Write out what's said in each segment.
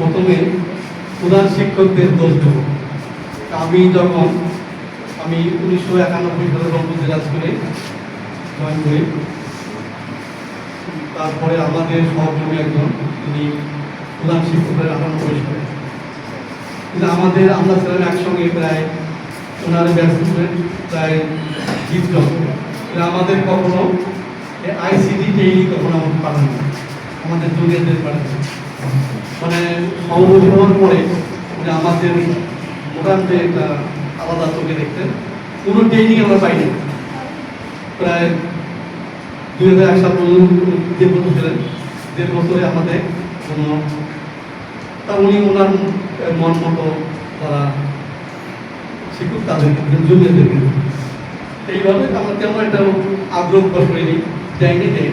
প্রথমে প্রধান শিক্ষকদের দোষ দেব। আমি যখন, আমি উনিশশো একানব্বই সালে রংপুর স্কুলে জয়েন করি তারপরে আমাদের সহকর্মী একজন, তিনি প্রধান শিক্ষকের আটানব্বই সালে। কিন্তু আমাদের, আমরা ছিলাম একসঙ্গে প্রায়, ওনার ব্যাচ প্রায় জিত কিন্তু আমাদের কখনো আইসিডি ট্রেনিং কখনো আমাকে পাঠানো। আমাদের জুনিয়রদের পাঠানো মানে সমাবেশ হওয়ার পরে উনি আমাদের মোটামুটি একটা আলাদা চোখে দেখতেন। কোনো ট্রেনিং আমরা পাইনি। প্রায় দুই হাজার এক সাল পর্যন্ত দেড় বছর ছিলেন। দেড় বছরে আমাদের কোনো তা উনি ওনার মন মতো তারা শিক্ষক তাদেরকে জুনিয়রদেরকে এইভাবে আমরা তেমন একটা আগ্রহ প্রকাশ করিনি। যাইনি যাই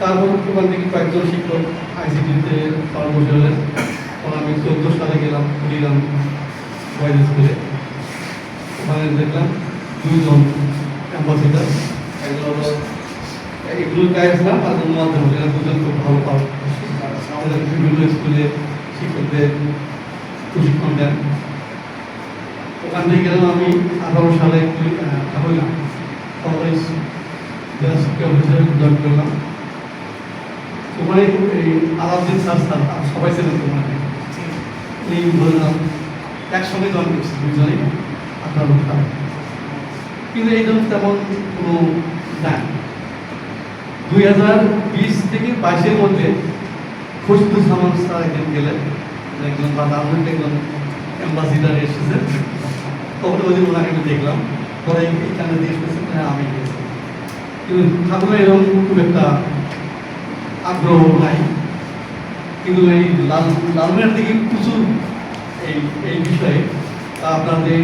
তারপর ওখান থেকে কয়েকজন শিক্ষক আইসিটিতে পরামর্শ হলেন তখন আমি চোদ্দ সালে গেলাম গেলাম বয়েজ স্কুলে ওখানে দেখলাম দুইজন অ্যাম্বাসিডার একজন হলো এগুলো গাইছিলাম আর একজন মাধ্যম এরা দুজন খুব ভালো পাও আমাদের বিভিন্ন স্কুলে শিক্ষকদের প্রশিক্ষণ দেন। ওখান থেকে গেলাম আমি আঠারো সালে হইলাম তারপরে জেলা শিক্ষা অফিসারে জয়েন করলাম। ওখানে এই আলাউদ্দিন আর সবাই ছিলেন ওখানে এই বললাম, একসঙ্গে জয়েন করছি দুজনেই আঠারো সালে কিন্তু এই জন্য তেমন কোনো নাই। দুই হাজার বিশ থেকে বাইশের মধ্যে খুশবু সামান স্যার একজন গেলেন, একজন বা দারুণ একজন অ্যাম্বাসিডার এসেছেন তখন ওই দিন ওনাকে আমি দেখলাম, পরে এখানে দিয়ে হ্যাঁ আমি গেছি। কিন্তু ঠাকুরের এরকম খুব একটা আগ্রহ নাই। কিন্তু এই লাল লালমের দিকে প্রচুর এই এই বিষয়ে আপনারা যে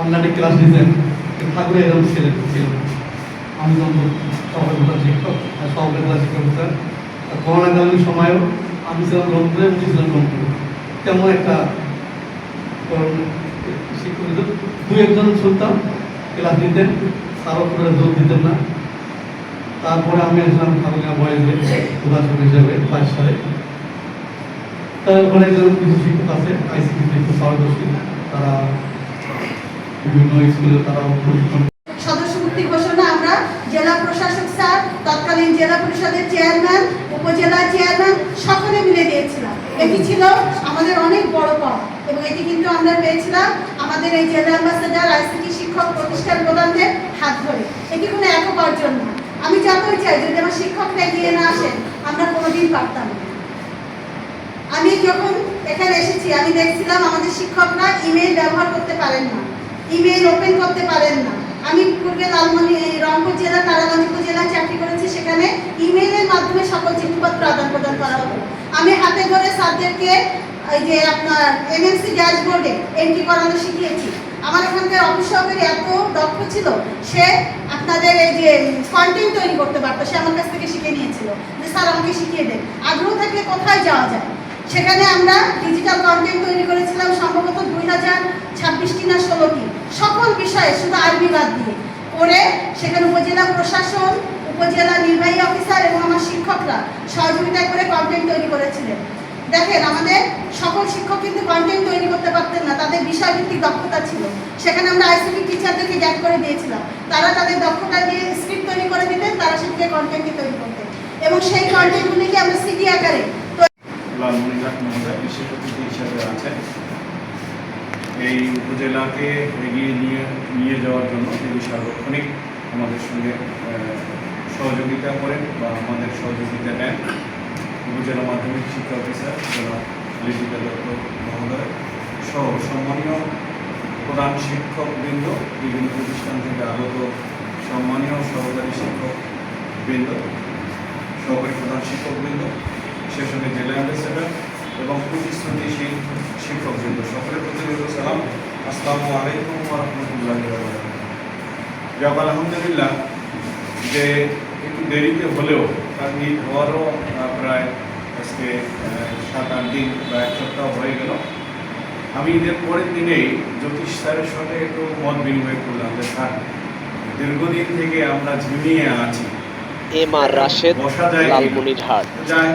অনলাইনে ক্লাস দিতেন। ঠাকুরের এরকম ছিলেন ছিল আমি তখন সহকারী শিক্ষক সহকারী শিক্ষক স্যার করোনাকালীন সময়েও আমি ছিলাম রংপুরে, উনি ছিলেন রংপুরে। তেমন একটা শিক্ষক দু একজন শুনতাম ক্লাস তারও করে যোগ দিতেন না। তারপরে আমি আসলাম খালুগা বয়েজে উদাহরণ হিসেবে বাইশ সালে তারপরে একজন কিছু শিক্ষক আছে আইসিটিতে পারদর্শী। তারা বিভিন্ন স্কুলে তারা প্রশিক্ষণ জেলা পরিষদের চেয়ারম্যান, উপজেলা চেয়ারম্যান, সকলে মিলে দিয়েছিলাম এটি ছিল আমাদের অনেক বড় পাওয়া এবং এটি কিন্তু আমরা পেয়েছিলাম আমাদের এই জেলা অ্যাম্বাসেডার, আইসিটি শিক্ষক প্রতিষ্ঠান প্রধানদের হাত ধরে। এটি কোনো একক অর্জন না আমি যতই চাই, যদি আমার শিক্ষকরা এগিয়ে না আসেন, আমরা কোনোদিন পারতাম না। আমি যখন এখানে এসেছি, আমি দেখছিলাম আমাদের শিক্ষকরা ইমেল ব্যবহার করতে পারেন না, ইমেল ওপেন করতে পারেন না। আমি পূর্বে লালমনি রংপুর জেলা তারাগঞ্জ উপজেলায় চাকরি করেছি, সেখানে ইমেইলের মাধ্যমে সকল চিঠিপত্র আদান প্রদান করা হতো। আমি হাতে ধরে স্যারদেরকে এই যে আপনার এমএমসি ড্যাশবোর্ডে এন্ট্রি করানো শিখিয়েছি। আমার এখানকার অফিস এত দক্ষ ছিল, সে আপনাদের এই যে কন্টেন্ট তৈরি করতে পারতো, সে আমার কাছ থেকে শিখে নিয়েছিল যে, স্যার, আমাকে শিখিয়ে দেন। আগ্রহ থাকলে কোথায় যাওয়া যায়? সেখানে আমরা ডিজিটাল কন্টেন্ট তৈরি করেছিলাম সম্ভবত দুই হাজার ছাব্বিশটি না ষোলোটি সকল বিষয়ে, শুধু আরবি বাদ দিয়ে। করে সেখানে উপজেলা প্রশাসন, উপজেলা নির্বাহী অফিসার এবং আমার শিক্ষকরা সহযোগিতা করে কন্টেন্ট তৈরি করেছিলেন। দেখেন, আমাদের সকল শিক্ষক কিন্তু কন্টেন্ট তৈরি করতে পারতেন না, তাদের বিষয়ভিত্তিক দক্ষতা ছিল। সেখানে আমরা আইসিটি টিচারদেরকে গ্যাপ করে দিয়েছিলাম। তারা তাদের দক্ষতা দিয়ে স্ক্রিপ্ট তৈরি করে দিতেন, তারা সেটিকে কন্টেন্টটি তৈরি করতেন। এবং সেই কন্টেন্টগুলিকে আমরা সিডি আকারে এই উপজেলাকে এগিয়ে নিয়ে নিয়ে যাওয়ার জন্য তিনি সার্বক্ষণিক আমাদের সঙ্গে সহযোগিতা করেন বা আমাদের সহযোগিতা উপজেলা মাধ্যমিক শিক্ষা অফিসার জনাব লিপিকা দত্ত মহোদয় সহ সম্মানীয় প্রধান শিক্ষকবৃন্দ, বিভিন্ন প্রতিষ্ঠান থেকে আগত সম্মানীয় সহকারী শিক্ষকবৃন্দ, সহকারী প্রধান শিক্ষকবৃন্দ সে সঙ্গে জেলা অ্যাম্বাসেডার এবং প্রতিশ্রুতিশীল শিক্ষকবৃন্দ। সকলের প্রতি সালাম। আসসালামু আলাইকুম রহমতুল্লাহ যাক আলহামদুলিল্লাহ যে একটু দেরিতে হলেও তার ঈদ হওয়ারও প্রায় আজকে সাত আট দিন বা এক সপ্তাহ হয়ে গেল। আমি ঈদের পরের দিনেই জ্যোতিষ স্যারের সঙ্গে একটু মত বিনিময় করলাম যে স্যার দীর্ঘদিন থেকে আমরা ঝিমিয়ে আছি। M R Rashed Lalmonirhat. যায়।